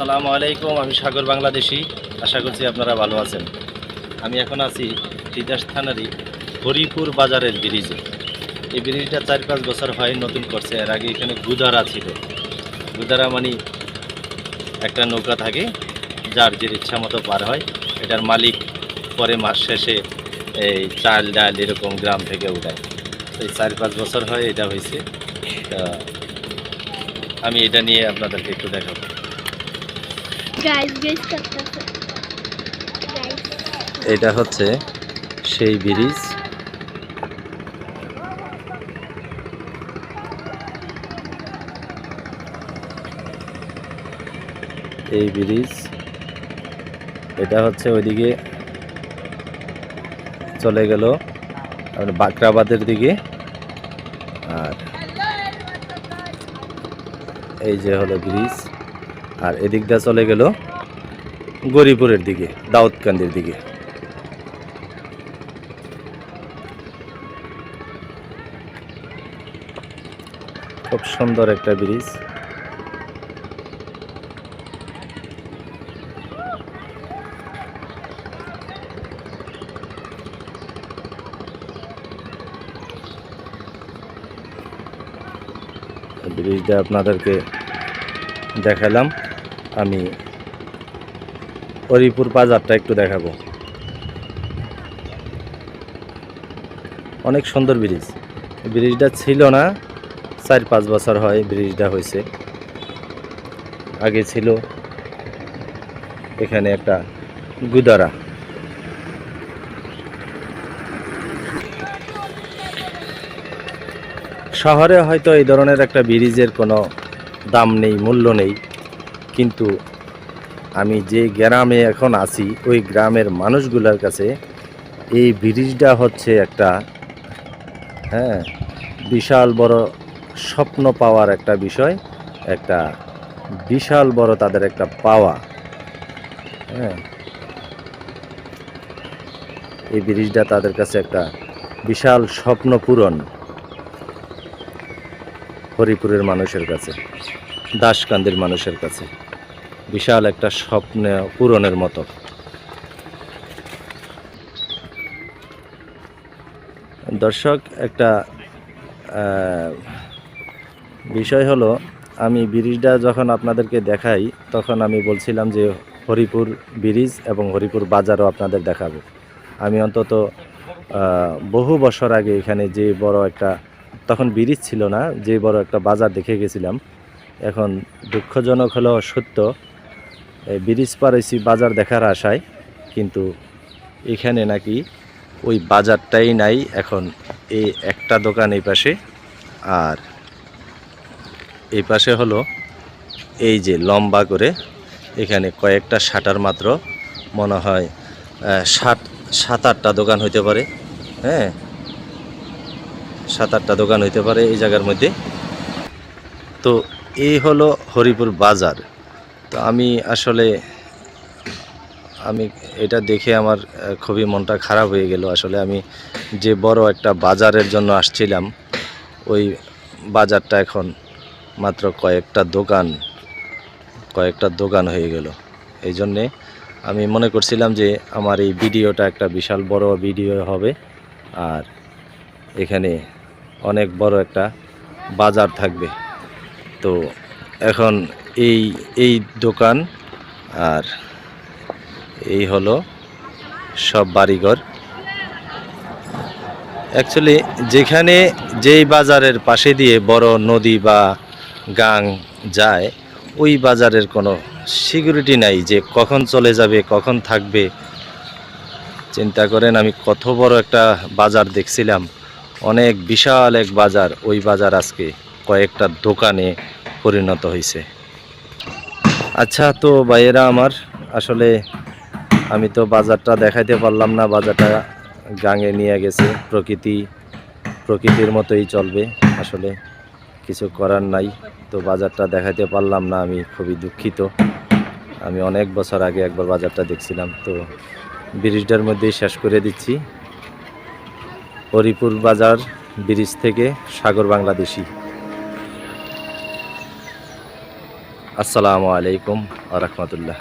আসসালামু আলাইকুম, আমি সাগর বাংলাদেশি। আশা করছি আপনারা ভালো আছেন। আমি এখন আছি তিতাস থানারই হরিপুর বাজারের ব্রিজে। এই ব্রিজটা চার পাঁচ বছর হয় নতুন করছে, এর আগে এখানে গুদারা ছিল। গুদারা মানে একটা নৌকা থাকে, যার যে ইচ্ছা মতো পার হয়। এটার মালিক পরে মাস শেষে এই চাল, ডাল এরকম গ্রাম থেকে উঠায়। তো এই চার পাঁচ বছর হয় এটা হয়েছে। আমি এটা নিয়ে আপনাদেরকে একটু দেখাবো। এটা হচ্ছে সেই ব্রিজ। এই ব্রিজ। এটা হচ্ছে ওইদিকে চলে গেল বাকরাবাদের দিকে। আর এই যে হলো ব্রিজ। আর এদিকটা চলে গেল গরিপুরের দিকে দাউদকান্দির দিকে। খুব সুন্দর একটা ব্রিজ। ব্রিজটা আপনাদেরকে দেখালাম আমি হরিপুর বাজারটা একটু দেখাবো। অনেক সুন্দর ব্রিজ। ব্রিজটা ছিল না, চার পাঁচ বছর হয় ব্রিজটা হয়েছে। আগে ছিল এখানে একটা গুদারা। শহরে হয়তো এই ধরনের একটা ব্রিজের কোনো দাম নেই, মূল্য নেই। কিন্তু আমি যে গ্রামে এখন আছি, ওই গ্রামের মানুষগুলোর কাছে এই ব্রিজটা হচ্ছে একটা হ্যাঁ বিশাল বড় স্বপ্ন পাওয়ার একটা বিষয়, একটা বিশাল বড় তাদের একটা পাওয়া হ্যাঁ। এই ব্রিজটা তাদের কাছে একটা বিশাল স্বপ্ন পূরণ। হরিপুরের মানুষের কাছে, দাসকান্দির মানুষের কাছে। বিশাল একটা স্বপ্ন পূরণের মতো। দর্শক, একটা বিষয় হলো, আমি ব্রিজটা যখন আপনাদেরকে দেখাই, তখন আমি বলছিলাম যে হরিপুর ব্রিজ এবং হরিপুর বাজারও আপনাদের দেখাবো। আমি অন্তত বহু বছর আগে এখানে যে বড় একটা তখন ব্রিজ ছিল না, যে বড় একটা বাজার দেখে গেছিলাম। এখন দুঃখজনক হলো সত্য ব্রিজ পার হয়েছি বাজার দেখার আশায়, কিন্তু এখানে নাকি ওই বাজারটাই নাই, এখন এই একটা দোকান এই পাশে। আর এই পাশে হলো এই যে লম্বা করে, এখানে কয়েকটা শাটার মাত্র, মনে হয় সাত সাত, আটটা দোকান হইতে পারে হ্যাঁ? সাত আটটা দোকান হইতে পারে এই জায়গার মধ্যে। তো এই হলো হরিপুর বাজার। তো আমি আসলে, আমি এটা দেখে আমার খুবই মনটা খারাপ হয়ে গেল। আসলে আমি যে বড় একটা বাজারের জন্য আসছিলাম, ওই বাজারটা এখন মাত্র কয়েকটা দোকান কয়েকটা দোকান হয়ে গেল। এই জন্যে আমি মনে করছিলাম যে আমার এই ভিডিওটা একটা বিশাল বড় ভিডিও হবে। আর এখানে অনেক বড় একটা বাজার থাকবে। তো এখন এই এই দোকান আর এই হলো সব বাড়িঘর। অ্যাকচুয়ালি যেখানে যেই বাজারের পাশে দিয়ে বড় নদী বা গাং যায়, ওই বাজারের কোনো সিকিউরিটি নাই যে কখন চলে যাবে, কখন থাকবে। চিন্তা করেন, আমি কত বড় একটা বাজার দেখছিলাম। অনেক বিশাল এক বাজার। ওই বাজার আজকে কয়েকটা দোকানে পরিণত হয়েছে আচ্ছা তো ভাইয়েরা আমার, আসলে আমি তো বাজারটা দেখাইতে পারলাম না, বাজারটা গাঙে নিয়ে গেছে। প্রকৃতি, প্রকৃতির মতোই চলবে। আসলে কিছু করার নাই, তো বাজারটা দেখাইতে পারলাম না, আমি খুবই দুঃখিত। আমি অনেক বছর আগে একবার বাজারটা দেখছিলাম, তো ব্রিজটার মধ্যেই শেষ করে দিচ্ছি। হরিপুর বাজার ব্রিজ থেকে সাগর বাংলাদেশি। আসসালামু আলাইকুম আ রহমতুল্লাহ।